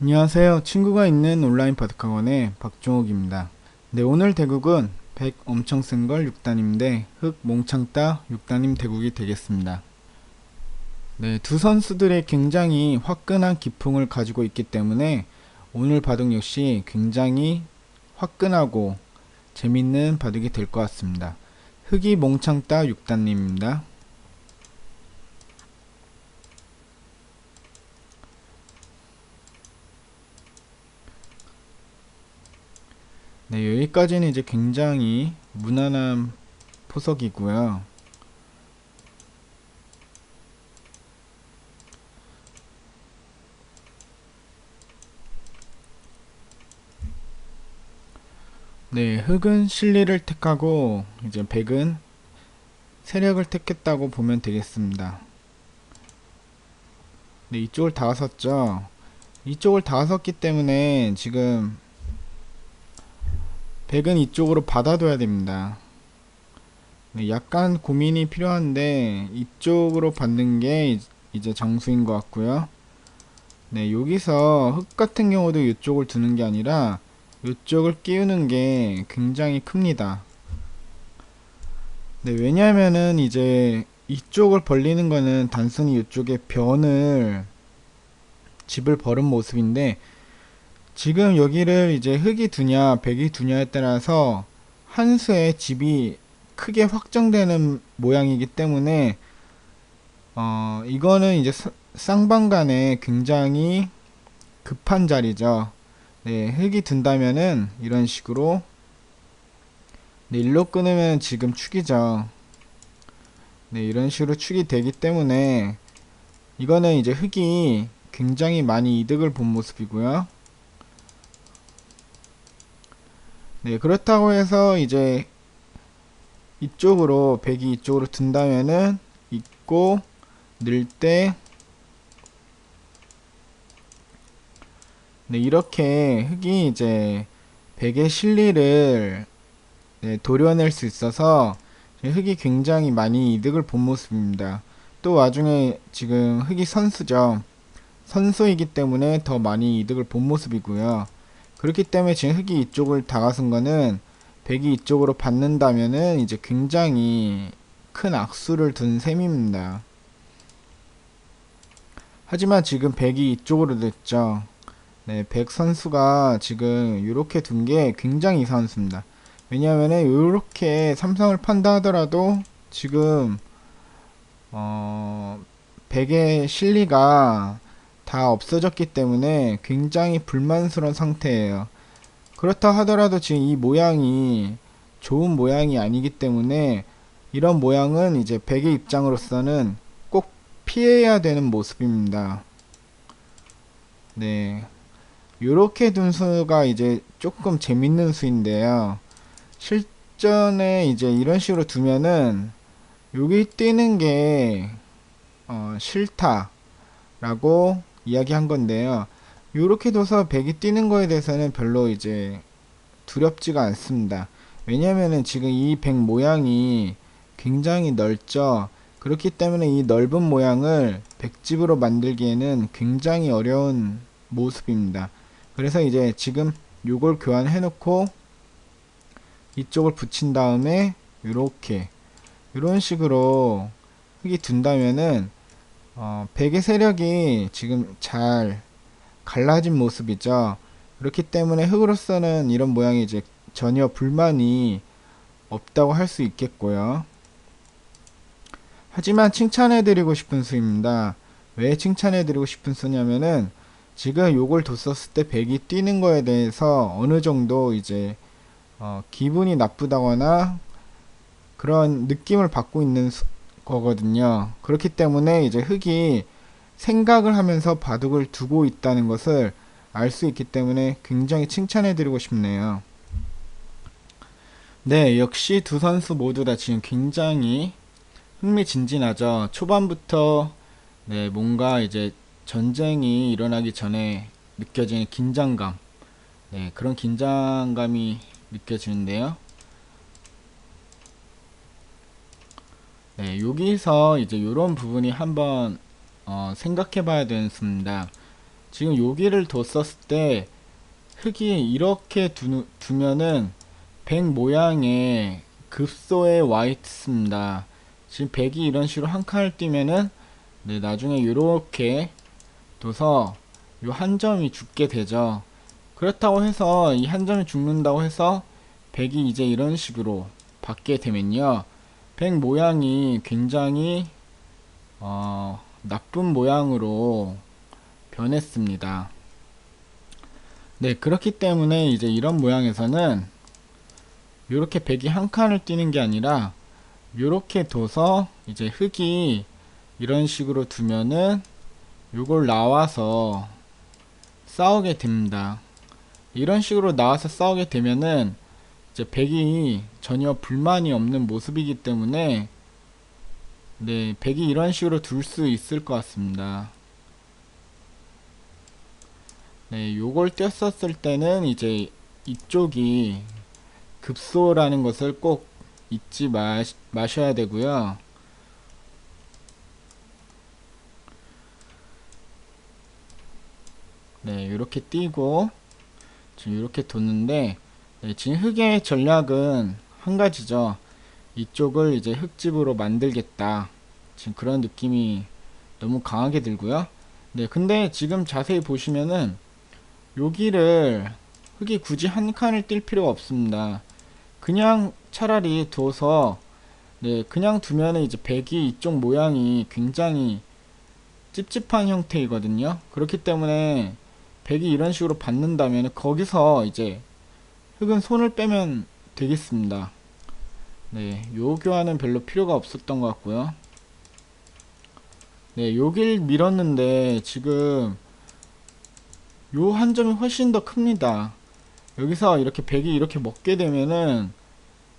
안녕하세요. 친구가 있는 온라인 바둑학원의 박종욱입니다. 네, 오늘 대국은 100 엄청 센걸 6단인데 흑 몽창 따 6단임 대국이 되겠습니다. 네, 두 선수들이 굉장히 화끈한 기풍을 가지고 있기 때문에 오늘 바둑 역시 굉장히 화끈하고 재밌는 바둑이 될 것 같습니다. 흑이 몽창 따 6단님입니다. 네, 여기까지는 이제 굉장히 무난한 포석이고요. 네, 흑은 실리를 택하고 이제 백은 세력을 택했다고 보면 되겠습니다. 네, 이쪽을 다 섰죠. 이쪽을 다 섰기 때문에 지금 백은 이쪽으로 받아둬야 됩니다. 네, 약간 고민이 필요한데 이쪽으로 받는 게 이제 정수인 것 같고요. 네, 여기서 흑 같은 경우도 이쪽을 두는 게 아니라 이쪽을 끼우는 게 굉장히 큽니다. 네, 왜냐하면은 이제 이쪽을 벌리는 거는 단순히 이쪽에 변을 집을 벌은 모습인데 지금 여기를 이제 흑이 두냐 백이 두냐에 따라서 한 수의 집이 크게 확정되는 모양이기 때문에 어 이거는 이제 쌍방간에 굉장히 급한 자리죠. 네, 흑이 둔다면은 이런 식으로 네, 일로 끊으면 지금 축이죠. 네, 이런 식으로 축이 되기 때문에 이거는 이제 흑이 굉장히 많이 이득을 본 모습이고요. 네, 그렇다고 해서 이제 이쪽으로 백이 이쪽으로 든다면은 있고 늘 때 네, 이렇게 흑이 이제 백의 실리를 네, 도려낼 수 있어서 흑이 굉장히 많이 이득을 본 모습입니다. 또 와중에 지금 흑이 선수죠. 선수이기 때문에 더 많이 이득을 본 모습이고요. 그렇기 때문에 지금 흑이 이쪽을 다가선 거는 백이 이쪽으로 받는다면은 이제 굉장히 큰 악수를 둔 셈입니다. 하지만 지금 백이 이쪽으로 됐죠. 네, 백 선수가 지금 이렇게 둔 게 굉장히 이상합니다. 왜냐하면 이렇게 삼성을 판다 하더라도 지금 어, 백의 실리가 다 없어졌기 때문에 굉장히 불만스러운 상태예요. 그렇다 하더라도 지금 이 모양이 좋은 모양이 아니기 때문에 이런 모양은 이제 백의 입장으로서는 꼭 피해야 되는 모습입니다. 네. 요렇게 둔 수가 이제 조금 재밌는 수인데요. 실전에 이제 이런 식으로 두면은 여기 뛰는 게 어, 싫다라고 이야기한 건데요. 이렇게 둬서 백이 뛰는 거에 대해서는 별로 이제 두렵지가 않습니다. 왜냐면은 지금 이 백 모양이 굉장히 넓죠. 그렇기 때문에 이 넓은 모양을 백집으로 만들기에는 굉장히 어려운 모습입니다. 그래서 이제 지금 요걸 교환해 놓고 이쪽을 붙인 다음에 이렇게 이런 식으로 흙이 둔다면은 어, 백의 세력이 지금 잘 갈라진 모습이죠. 그렇기 때문에 흙으로서는 이런 모양이 이제 전혀 불만이 없다고 할 수 있겠고요. 하지만 칭찬해드리고 싶은 수입니다. 왜 칭찬해드리고 싶은 수냐면은 지금 요걸 뒀었을 때 백이 뛰는 거에 대해서 어느 정도 이제 어, 기분이 나쁘다거나 그런 느낌을 받고 있는 수, 거거든요. 그렇기 때문에 이제 흑이 생각을 하면서 바둑을 두고 있다는 것을 알 수 있기 때문에 굉장히 칭찬해 드리고 싶네요. 네, 역시 두 선수 모두 다 지금 굉장히 흥미진진하죠. 초반부터 네, 뭔가 이제 전쟁이 일어나기 전에 느껴지는 긴장감. 네, 그런 긴장감이 느껴지는데요. 네, 여기서 이제 이런 부분이 한번 어, 생각해 봐야 되습니다. 지금 여기를 뒀었을 때 흙이 이렇게 두, 두면은 백 모양의 급소에 와 있습니다. 지금 백이 이런 식으로 한 칸을 띄면은 네, 나중에 이렇게 둬서 요한 점이 죽게 되죠. 그렇다고 해서 이 한 점이 죽는다고 해서 백이 이제 이런 식으로 받게 되면요. 백 모양이 굉장히 어, 나쁜 모양으로 변했습니다. 네, 그렇기 때문에 이제 이런 모양에서는 이렇게 백이 한 칸을 띄는 게 아니라 이렇게 둬서 이제 흙이 이런 식으로 두면은 요걸 나와서 싸우게 됩니다. 이런 식으로 나와서 싸우게 되면은 이제 백이 전혀 불만이 없는 모습이기 때문에 네, 백이 이런 식으로 둘 수 있을 것 같습니다. 네, 요걸 띄었었을 때는 이제 이쪽이 급소라는 것을 꼭 잊지 마, 마셔야 되고요. 네, 이렇게 띄고 지금 이렇게 뒀는데 네, 지금 흙의 전략은 한 가지죠. 이쪽을 이제 흙집으로 만들겠다. 지금 그런 느낌이 너무 강하게 들고요. 네, 근데 지금 자세히 보시면은 여기를 흙이 굳이 한 칸을 뛸 필요가 없습니다. 그냥 차라리 둬서 네, 그냥 두면은 이제 백이 이쪽 모양이 굉장히 찝찝한 형태이거든요. 그렇기 때문에 백이 이런 식으로 받는다면 거기서 이제 흙은 손을 빼면 되겠습니다. 네, 요 교환은 별로 필요가 없었던 것 같고요. 네, 여길 밀었는데 지금 요 한 점이 훨씬 더 큽니다. 여기서 이렇게 백이 이렇게 먹게 되면은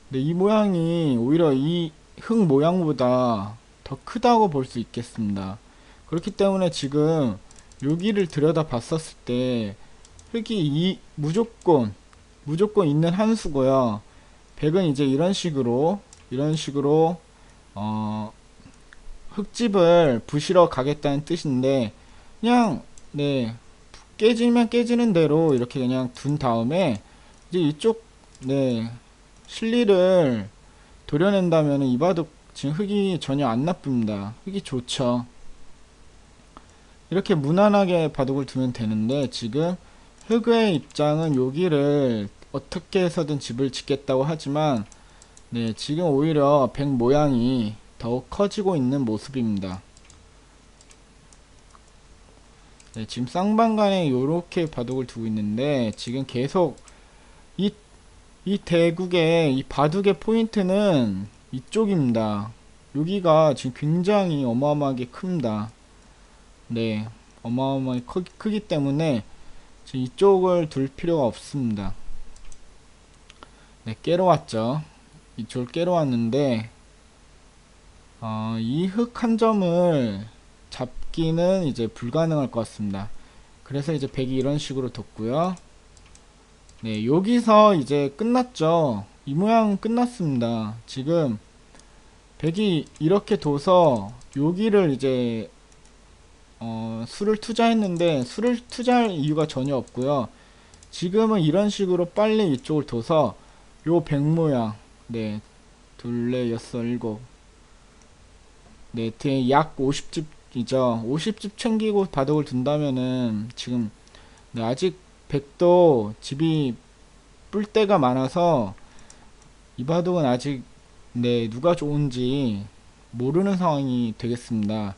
네, 이 모양이 오히려 이 흙 모양보다 더 크다고 볼 수 있겠습니다. 그렇기 때문에 지금 여기를 들여다 봤었을 때 흙이 이 무조건 무조건 있는 한 수고요. 백은 이제 이런 식으로 이런 식으로 어 흙집을 부시러 가겠다는 뜻인데 그냥 네 깨지면 깨지는 대로 이렇게 그냥 둔 다음에 이제 이쪽 네 실리를 도려낸다면 이 바둑 지금 흙이 전혀 안 나쁩니다. 흙이 좋죠. 이렇게 무난하게 바둑을 두면 되는데 지금 흙의 입장은 여기를 어떻게 해서든 집을 짓겠다고 하지만 네 지금 오히려 백 모양이 더욱 커지고 있는 모습입니다. 네, 지금 쌍방간에 이렇게 바둑을 두고 있는데 지금 계속 이, 이 대국의 이 바둑의 포인트는 이쪽입니다. 여기가 지금 굉장히 어마어마하게 큽니다. 네, 어마어마하게 크, 크기 때문에 지금 이쪽을 둘 필요가 없습니다. 네, 깨러 왔죠. 이쪽을 깨러 왔는데 어, 이 흙 한 점을 잡기는 이제 불가능할 것 같습니다. 그래서 이제 백이 이런 식으로 뒀고요. 네, 여기서 이제 끝났죠. 이 모양 끝났습니다. 지금 백이 이렇게 둬서 여기를 이제 어, 수를 투자했는데 수를 투자할 이유가 전혀 없고요. 지금은 이런 식으로 빨리 이쪽을 둬서 요 백 모양 네 둘레 여섯 일곱 네트에 약 50집이죠. 50집 챙기고 바둑을 둔다면은 지금 네, 아직 백도 집이 뿔 때가 많아서 이 바둑은 아직 네 누가 좋은지 모르는 상황이 되겠습니다.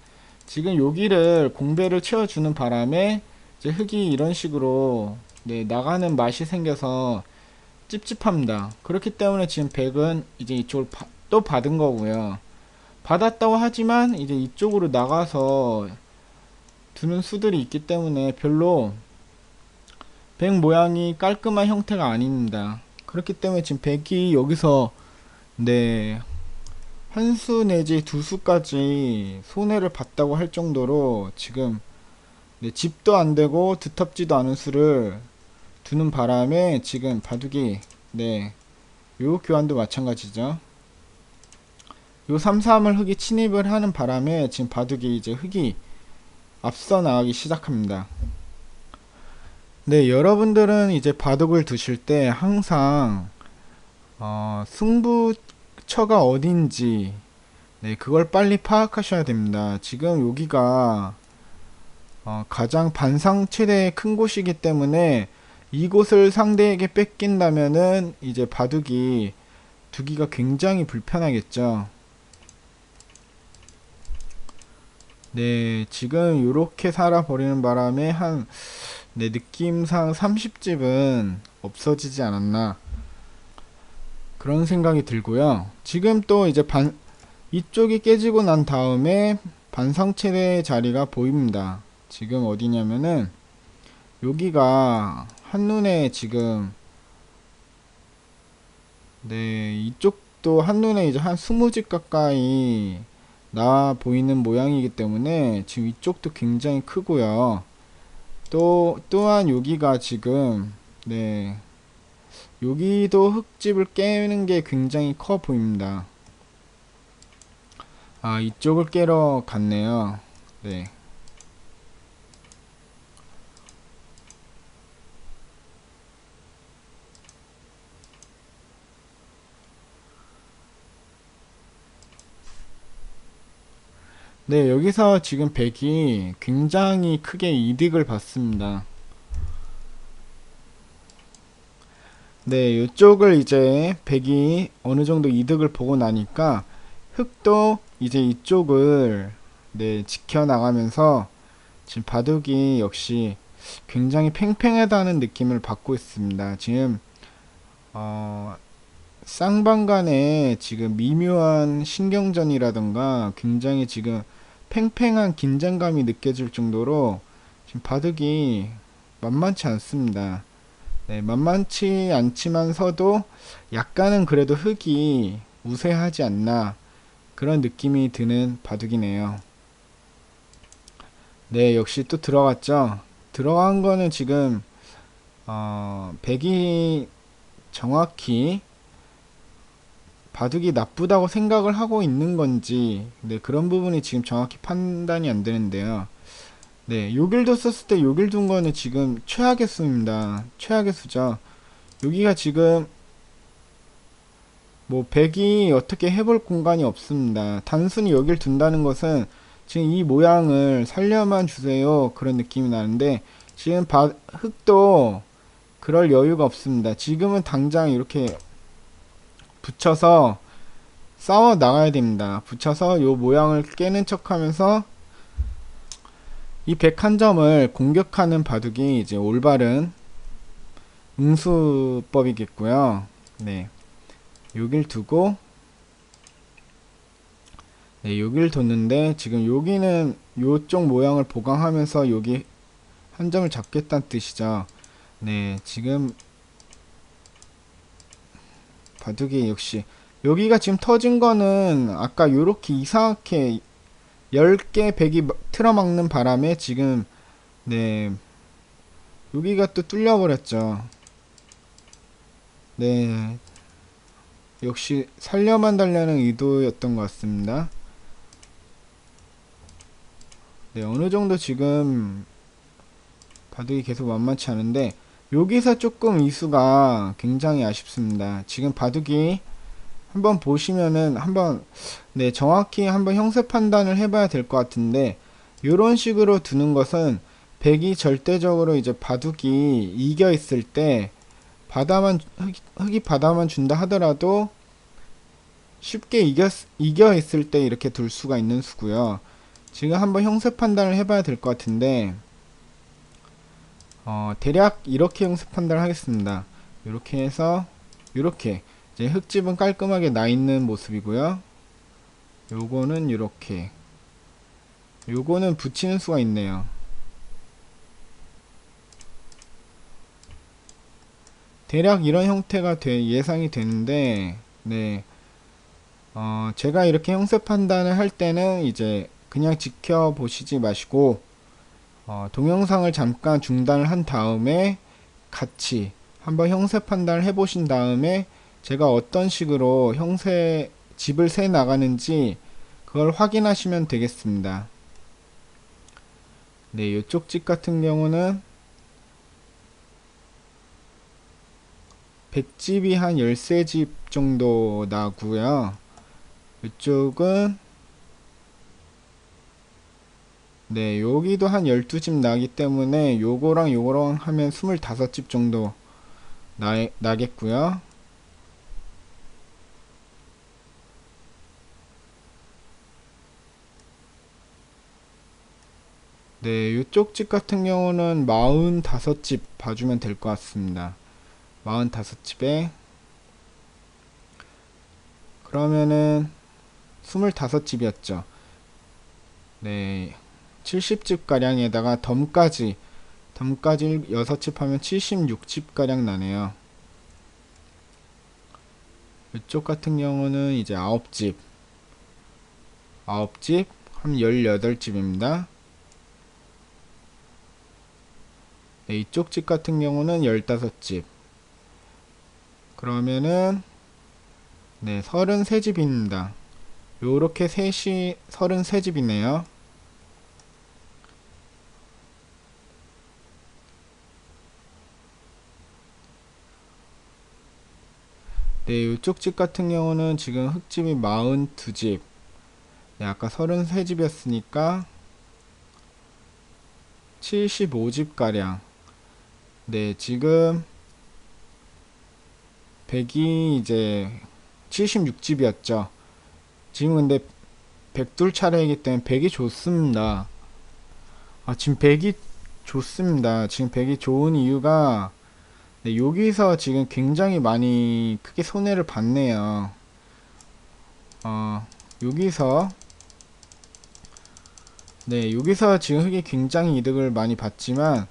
지금 여기를 공배를 채워주는 바람에 이제 흙이 이런 식으로 네 나가는 맛이 생겨서 찝찝합니다. 그렇기 때문에 지금 백은 이제 이쪽을 바, 또 받은 거고요. 받았다고 하지만 이제 이쪽으로 나가서 두는 수들이 있기 때문에 별로 백 모양이 깔끔한 형태가 아닙니다. 그렇기 때문에 지금 백이 여기서 네, 한 수 내지 두 수까지 손해를 봤다고 할 정도로 지금 네, 집도 안 되고 두텁지도 않은 수를 두는 바람에 지금 바둑이 네, 요 교환도 마찬가지죠. 요 3, 3을 흙이 침입을 하는 바람에 지금 바둑이 이제 흙이 앞서 나가기 시작합니다. 네, 여러분들은 이제 바둑을 두실 때 항상 어, 승부처가 어딘지 네, 그걸 빨리 파악하셔야 됩니다. 지금 여기가 어, 가장 반상 최대의 큰 곳이기 때문에 이곳을 상대에게 뺏긴다면은 이제 바둑이 두기가 굉장히 불편하겠죠. 네, 지금 이렇게 살아버리는 바람에 한, 내 느낌상 30집은 없어지지 않았나. 그런 생각이 들고요. 지금 또 이제 반, 이쪽이 깨지고 난 다음에 반상체의 자리가 보입니다. 지금 어디냐면은, 여기가 한눈에 지금, 네, 이쪽도 한눈에 이제 한 20집 가까이 나와 보이는 모양이기 때문에 지금 이쪽도 굉장히 크고요. 또 또한 여기가 지금 네 여기도 흙집을 깨는 게 굉장히 커 보입니다. 아 이쪽을 깨러 갔네요. 네. 네, 여기서 지금 백이 굉장히 크게 이득을 받습니다. 네, 이쪽을 이제 백이 어느 정도 이득을 보고 나니까 흑도 이제 이쪽을 네, 지켜나가면서 지금 바둑이 역시 굉장히 팽팽하다는 느낌을 받고 있습니다. 지금 어, 쌍방 간에 지금 미묘한 신경전이라던가 굉장히 지금 팽팽한 긴장감이 느껴질 정도로 지금 바둑이 만만치 않습니다. 네, 만만치 않지만서도 약간은 그래도 흙이 우세하지 않나 그런 느낌이 드는 바둑이네요. 네, 역시 또 들어갔죠. 들어간 거는 지금 어, 백이 정확히 바둑이 나쁘다고 생각을 하고 있는 건지 네, 그런 부분이 지금 정확히 판단이 안 되는데요. 네, 요길도 썼을 때 요길 둔 거는 지금 최악의 수입니다. 최악의 수죠. 여기가 지금 뭐 백이 어떻게 해볼 공간이 없습니다. 단순히 여길 둔다는 것은 지금 이 모양을 살려만 주세요. 그런 느낌이 나는데 지금 바, 흙도 그럴 여유가 없습니다. 지금은 당장 이렇게 붙여서 싸워 나가야 됩니다. 붙여서 요 모양을 깨는 척 하면서 이 101점을 공격하는 바둑이 이제 올바른 응수법이겠고요. 네. 여길 두고 네, 여길 뒀는데 지금 여기는 요쪽 모양을 보강하면서 여기 한 점을 잡겠다는 뜻이죠. 네, 지금 바둑이 역시 여기가 지금 터진 거는 아까 요렇게 이상하게 10개 100이 틀어막는 바람에 지금 네 여기가 또 뚫려버렸죠. 네 역시 살려만 달라는 의도였던 것 같습니다. 네 어느정도 지금 바둑이 계속 만만치 않은데 여기서 조금 이수가 굉장히 아쉽습니다. 지금 바둑이 한번 보시면은 한번 네 정확히 한번 형세 판단을 해봐야 될 것 같은데 이런 식으로 두는 것은 백이 절대적으로 이제 바둑이 이겨 있을 때 바다만 흑이 바다만 준다 하더라도 쉽게 이겨 이겨 있을 때 이렇게 둘 수가 있는 수고요. 지금 한번 형세 판단을 해봐야 될 것 같은데 어, 대략 이렇게 형습 판단을 하겠습니다. 이렇게 해서 이렇게 이제 흙집은 깔끔하게 나 있는 모습이고요. 요거는 이렇게 요거는 붙이는 수가 있네요. 대략 이런 형태가 돼, 예상이 되는데 네 어, 제가 이렇게 형습 판단을 할 때는 이제 그냥 지켜보시지 마시고 어, 동영상을 잠깐 중단을 한 다음에 같이 한번 형세 판단을 해 보신 다음에 제가 어떤 식으로 형세 집을 세 나가는지 그걸 확인하시면 되겠습니다. 네, 이쪽 집 같은 경우는 100집이 한 13집 정도 나고요. 이쪽은 네, 여기도 한 12집 나기 때문에 요거랑 요거랑 하면 25집 정도 나, 나겠고요. 네, 요쪽 집 같은 경우는 45집 봐주면 될 것 같습니다. 45집에 그러면은 25집이었죠. 네, 70집 가량에다가 덤까지 덤까지 6집 하면 76집 가량 나네요. 이쪽 같은 경우는 이제 9집 9집 한 18집입니다. 네, 이쪽 집 같은 경우는 15집. 그러면은, 네, 33집입니다. 요렇게 셋이 33집이네요. 네, 요쪽 집 같은 경우는 지금 흙집이 42집. 네, 아까 33집이었으니까 75집 가량. 네, 지금 100이 이제 76집이었죠. 지금 근데 100둘 차례이기 때문에 100이 좋습니다. 아, 지금 100이 좋습니다. 지금 100이 좋은 이유가 네, 여기서 지금 굉장히 많이 크게 손해를 봤네요. 어, 여기서 네, 여기서 지금 흙이 굉장히 이득을 많이 봤지만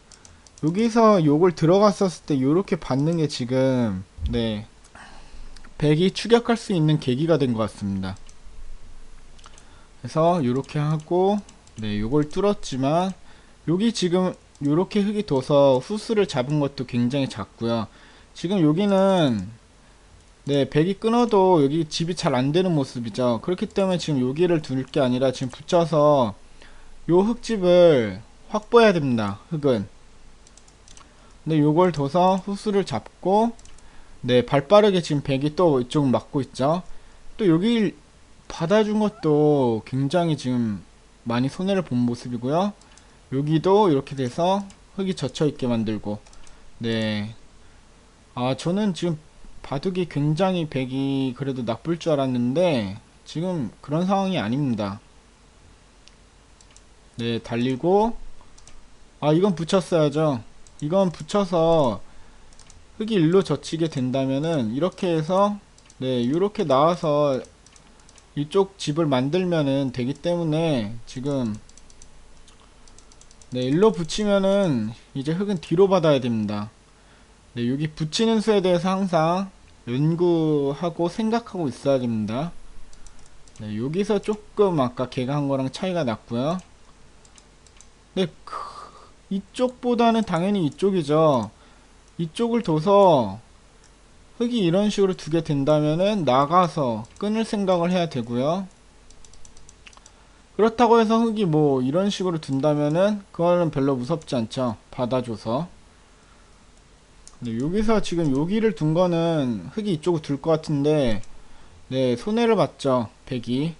여기서 요걸 들어갔었을 때 요렇게 받는 게 지금 네 100이 추격할 수 있는 계기가 된 것 같습니다. 그래서 요렇게 하고 네 요걸 뚫었지만 여기 지금 요렇게 흙이 둬서 후스를 잡은 것도 굉장히 작고요. 지금 여기는 네 100이 끊어도 여기 집이 잘 안되는 모습이죠. 그렇기 때문에 지금 여기를 둘 게 아니라 지금 붙여서 요 흙집을 확보해야 됩니다. 흙은 네 요걸 둬서 후스를 잡고 네 발빠르게 지금 100이 또 이쪽 막고 있죠. 또 여기 받아준 것도 굉장히 지금 많이 손해를 본 모습이고요. 여기도 이렇게 돼서 흙이 젖혀 있게 만들고 네. 아 저는 지금 바둑이 굉장히 백이 그래도 나쁠 줄 알았는데 지금 그런 상황이 아닙니다. 네 달리고 아 이건 붙였어야죠. 이건 붙여서 흙이 일로 젖히게 된다면은 이렇게 해서 네 이렇게 나와서 이쪽 집을 만들면은 되기 때문에 지금 네, 일로 붙이면은 이제 흙은 뒤로 받아야 됩니다. 네, 여기 붙이는 수에 대해서 항상 연구하고 생각하고 있어야 됩니다. 네, 여기서 조금 아까 걔가 한 거랑 차이가 났고요. 네, 이쪽보다는 당연히 이쪽이죠. 이쪽을 둬서 흙이 이런 식으로 두게 된다면은 나가서 끊을 생각을 해야 되고요. 그렇다고 해서 흙이 뭐 이런 식으로 둔다면은 그거는 별로 무섭지 않죠. 받아줘서. 근데 여기서 지금 여기를 둔 거는 흙이 이쪽으로 둘 것 같은데 네 손해를 봤죠. 백이.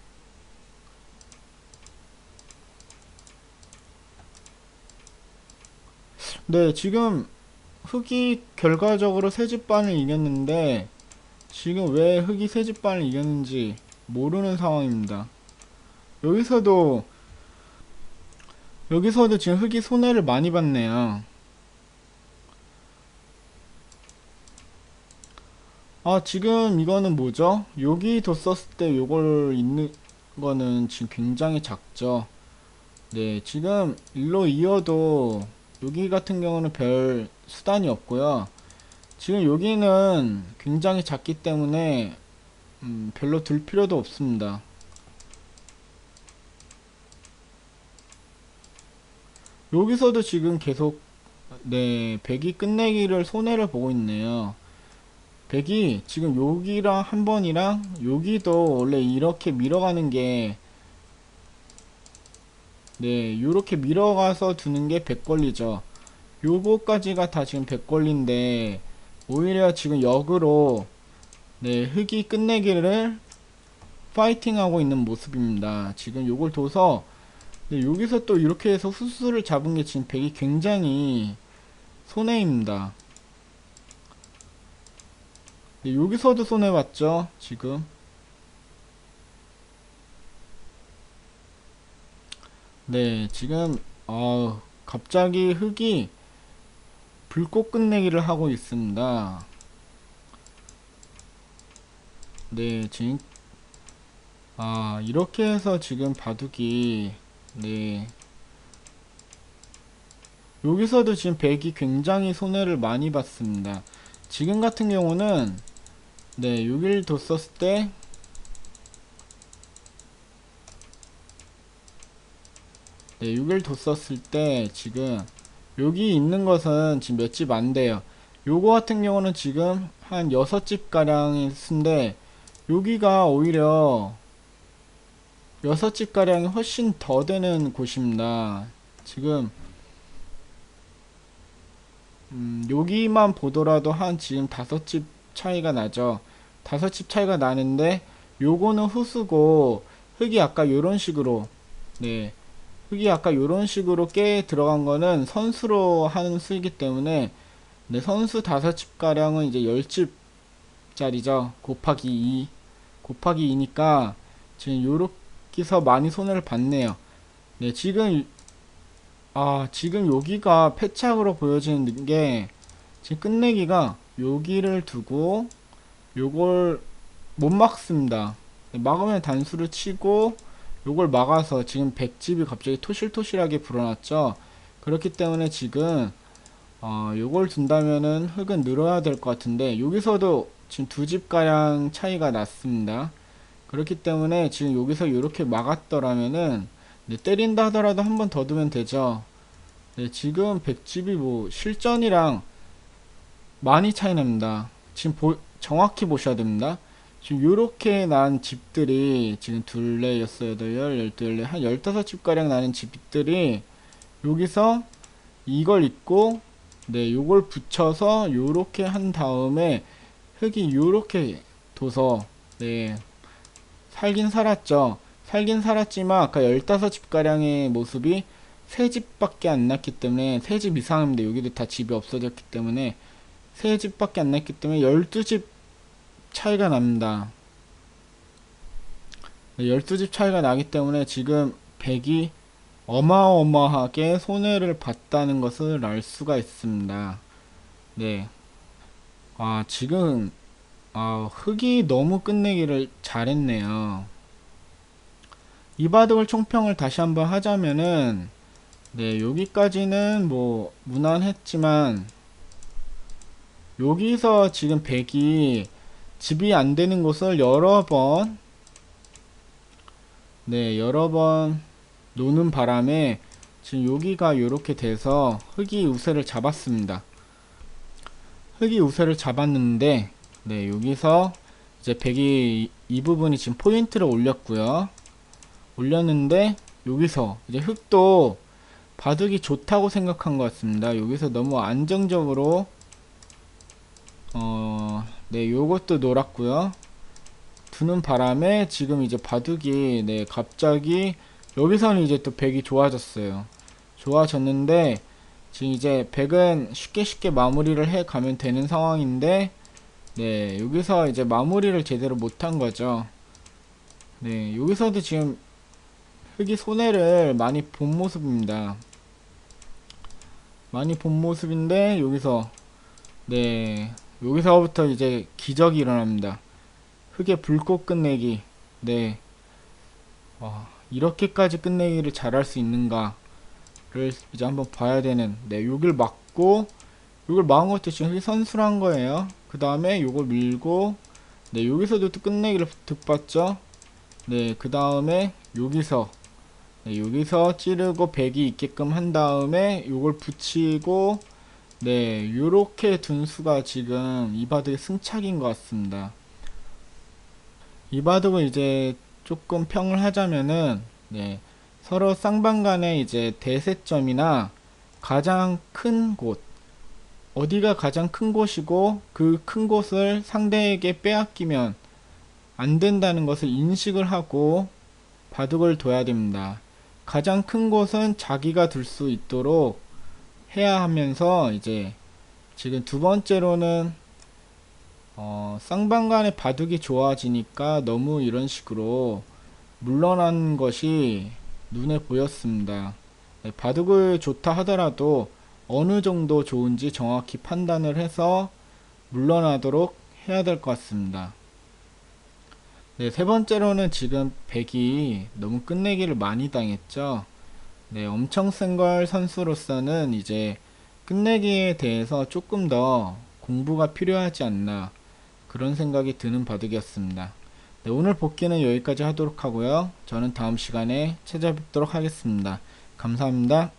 네 지금 흙이 결과적으로 세집반을 이겼는데 지금 왜 흙이 세집반을 이겼는지 모르는 상황입니다. 여기서도 여기서도 지금 흙이 손해를 많이 봤네요. 아 지금 이거는 뭐죠? 여기 뒀었을 때 요걸 있는 거는 지금 굉장히 작죠. 네 지금 일로 이어도 여기 같은 경우는 별 수단이 없고요. 지금 여기는 굉장히 작기 때문에 음, 별로 들 필요도 없습니다. 여기서도 지금 계속 네 백이 끝내기를 손해를 보고 있네요 백이 지금 여기랑 한 번이랑 여기도 원래 이렇게 밀어가는 게 네, 요렇게 밀어가서 두는 게 100권리죠. 요거까지가 다 지금 100권리인데 오히려 지금 역으로 네 흑이 끝내기를 파이팅하고 있는 모습입니다. 지금 요걸 둬서 네, 여기서 또 이렇게 해서 후수를 잡은 게 지금 백이 굉장히 손해입니다. 네, 여기서도 손해봤죠, 지금. 네, 지금, 어, 갑자기 흑이 불꽃 끝내기를 하고 있습니다. 네, 지금, 아, 이렇게 해서 지금 바둑이, 네. 여기서도 지금 백이 굉장히 손해를 많이 봤습니다. 지금 같은 경우는, 네, 여기를 뒀었을 때, 네, 6을 뒀었을 때 지금 여기 있는 것은 지금 몇 집 안 돼요. 요거 같은 경우는 지금 한 6집 가량이 쓴데 여기가 오히려 6집 가량이 훨씬 더 되는 곳입니다. 지금 음, 여기만 보더라도 한 지금 5집 차이가 나죠. 5집 차이가 나는데 요거는 후수고 흙이 아까 요런 식으로 네 흙이 아까 요런 식으로 깨 들어간 거는 선수로 하는 수이기 때문에 네, 선수 5집 가량은 이제 10집짜리죠. 곱하기 2 곱하기 2니까 지금 요렇게 서 많이 손해를 봤네요. 네, 지금 아, 지금 여기가 패착으로 보여지는 게 지금 끝내기가 여기를 두고 요걸 못 막습니다. 네, 막으면 단수를 치고 요걸 막아서 지금 백집이 갑자기 토실토실하게 불어났죠. 그렇기 때문에 지금 어, 요걸 둔다면은 흙은 늘어야 될 것 같은데 여기서도 지금 두 집 가량 차이가 났습니다. 그렇기 때문에 지금 여기서 이렇게 막았더라면은 네, 때린다 하더라도 한 번 더 두면 되죠. 네, 지금 백집이 뭐 실전이랑 많이 차이 납니다. 지금 보, 정확히 보셔야 됩니다. 지금 요렇게 난 집들이 지금 둘레 여섯 여덟 열 열두 열네 한 열다섯 집 가량 나는 집들이 여기서 이걸 입고 네 요걸 붙여서 요렇게 한 다음에 흙이 요렇게 둬서 네 살긴 살았죠 살긴 살았지만 아까 열다섯 집 가량의 모습이 세 집밖에 안 났기 때문에 세집 이상입니다 여기도 다 집이 없어졌기 때문에 세 집밖에 안 났기 때문에 열두 집 차이가 납니다. 12집 차이가 나기 때문에 지금 100이 어마어마하게 손해를 봤다는 것을 알 수가 있습니다. 네. 아, 지금, 아, 흙이 너무 끝내기를 잘했네요. 이 바둑을 총평을 다시 한번 하자면은, 네, 여기까지는 뭐, 무난했지만, 여기서 지금 100이 집이 안 되는 곳을 여러 번, 네, 여러 번 노는 바람에 지금 여기가 이렇게 돼서 흙이 우세를 잡았습니다. 흙이 우세를 잡았는데, 네, 여기서 이제 백이 이 부분이 지금 포인트를 올렸고요. 올렸는데, 여기서 이제 흙도 바둑이 좋다고 생각한 것 같습니다. 여기서 너무 안정적으로, 어, 네, 요것도 놀았고요. 두는 바람에 지금 이제 바둑이 네, 갑자기 여기서는 이제 또 백이 좋아졌어요. 좋아졌는데 지금 이제 백은 쉽게 쉽게 마무리를 해 가면 되는 상황인데 네, 여기서 이제 마무리를 제대로 못한 거죠. 네, 여기서도 지금 흑이 손해를 많이 본 모습입니다. 많이 본 모습인데 여기서 네 여기서부터 이제 기적이 일어납니다. 흙의 불꽃 끝내기. 네. 와, 이렇게까지 끝내기를 잘할 수 있는가를 이제 한번 봐야 되는. 네, 여길 막고, 요걸 막은 것도 지금 흙이 선술한 거예요. 그 다음에 요걸 밀고, 네, 여기서도 또 끝내기를 득봤죠. 네, 그 다음에 여기서, 네, 여기서 찌르고 백이 있게끔 한 다음에 요걸 붙이고, 네, 요렇게 둔 수가 지금 이 바둑의 승착인 것 같습니다. 이 바둑을 이제 조금 평을 하자면은, 네, 서로 쌍방 간의 이제 대세점이나 가장 큰 곳, 어디가 가장 큰 곳이고 그 큰 곳을 상대에게 빼앗기면 안 된다는 것을 인식을 하고 바둑을 둬야 됩니다. 가장 큰 곳은 자기가 둘수 있도록 해야 하면서 이제 지금 두 번째로는 어, 쌍방 간의 바둑이 좋아지니까 너무 이런 식으로 물러난 것이 눈에 보였습니다. 네, 바둑을 좋다 하더라도 어느 정도 좋은지 정확히 판단을 해서 물러나도록 해야 될 것 같습니다. 네, 세 번째로는 지금 백이 너무 끝내기를 많이 당했죠. 네, 엄청 센 걸 선수로서는 이제 끝내기에 대해서 조금 더 공부가 필요하지 않나 그런 생각이 드는 바둑이었습니다. 네, 오늘 복귀는 여기까지 하도록 하고요. 저는 다음 시간에 찾아뵙도록 하겠습니다. 감사합니다.